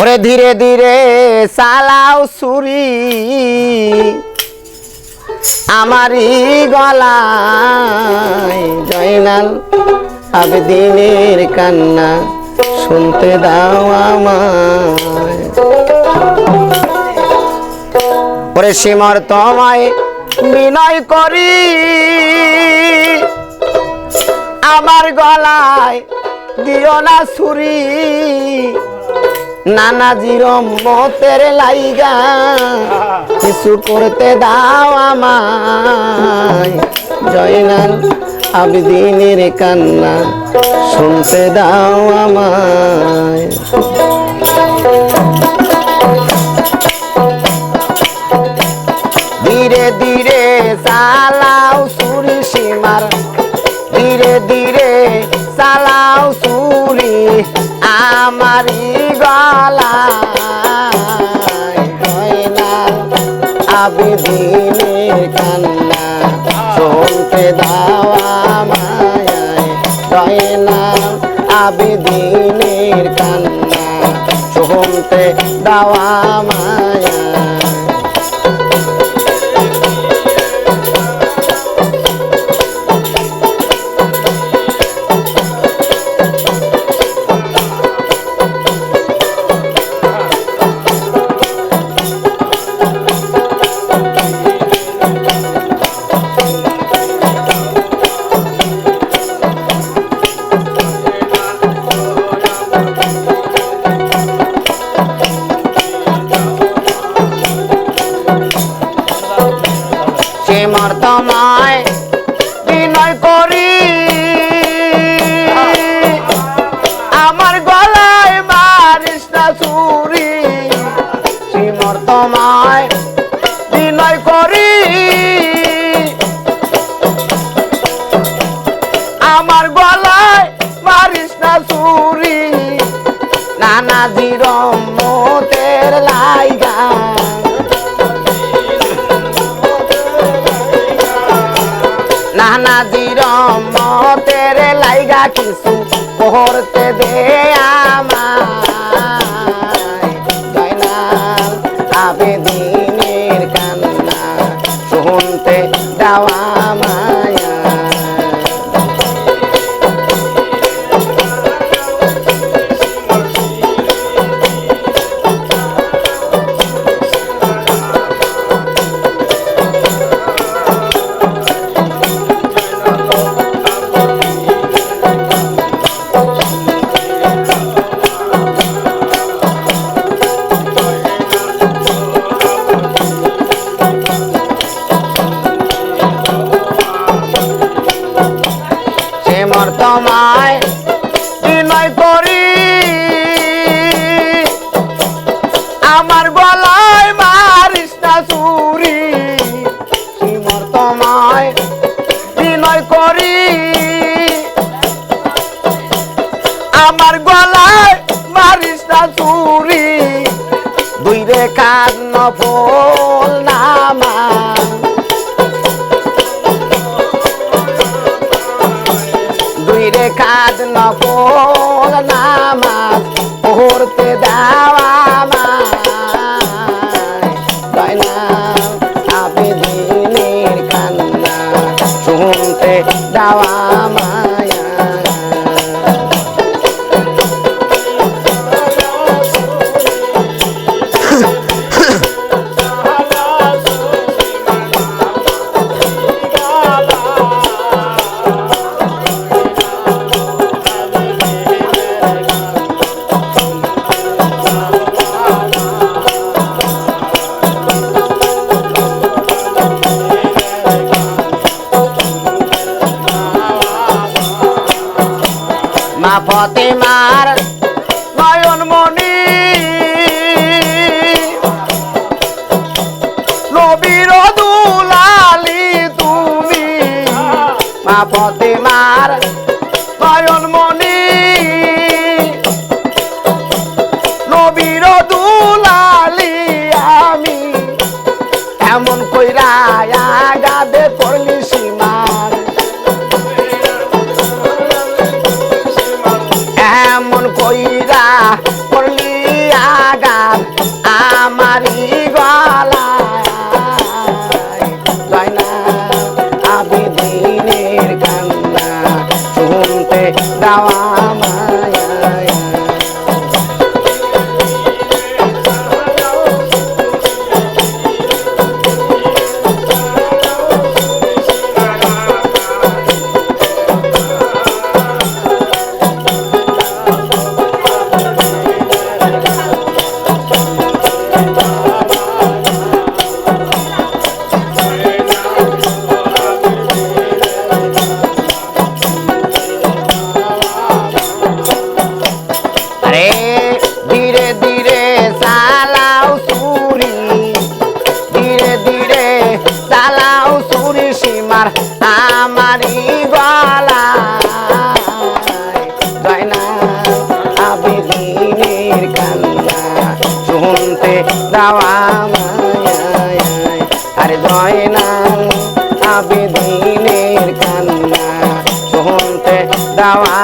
ওরে ধীরে ধীরে চালাও সুরি আমারই গলায় জয়নাল আবেদিনের কান্না শুনতে দাও আমায়। ওরে সিমর তোমায় বিনয় করি। আমার গলায় দিও না ছুরি। নানা জিরম মতের লাইগা। কিছু করতে দাও আমায়। জয়নাল আবিদিনের কান্না শুনতে দাও আমায়। ধীরে ধীরে চালাও গলায় জয়নাল আবিদিনের কান্না শুনতে দাওয়া মায় জয়নাল আবিদিনের কান্না শুনতে দাওয়া আমায় সে মর্তমায় বিনয় করি। আমার গলায় মারিস না ছুরি সে মর্তমায় বিনয় করি। আমার গলায় মারিস না ছুরি নানা জিরম দিরম মতের লাইগা কিছু করতে দে আমায়। আবেদিনের কান্না শুনতে দেওয়া মায়া বিনয় করি আমার গলায় মারিস না চুরি। সে মর্তমায় বিনয় আমার গলায় মারিস না চুরি। রেখাত নকল নামাজ পড়তে দেওয়া আবেদিনের কান্না শুনতে দেওয়া ফতেমার নয়ন মনি নবীর দুলালি তুমি মা ফতেমার নয়ন মনি নবীর দুলালি আমি এমন কইরা গাদে শুনতে দাওয়া আরে জয়নাল আবেদিনের কান্না। শুনতে দাওয়া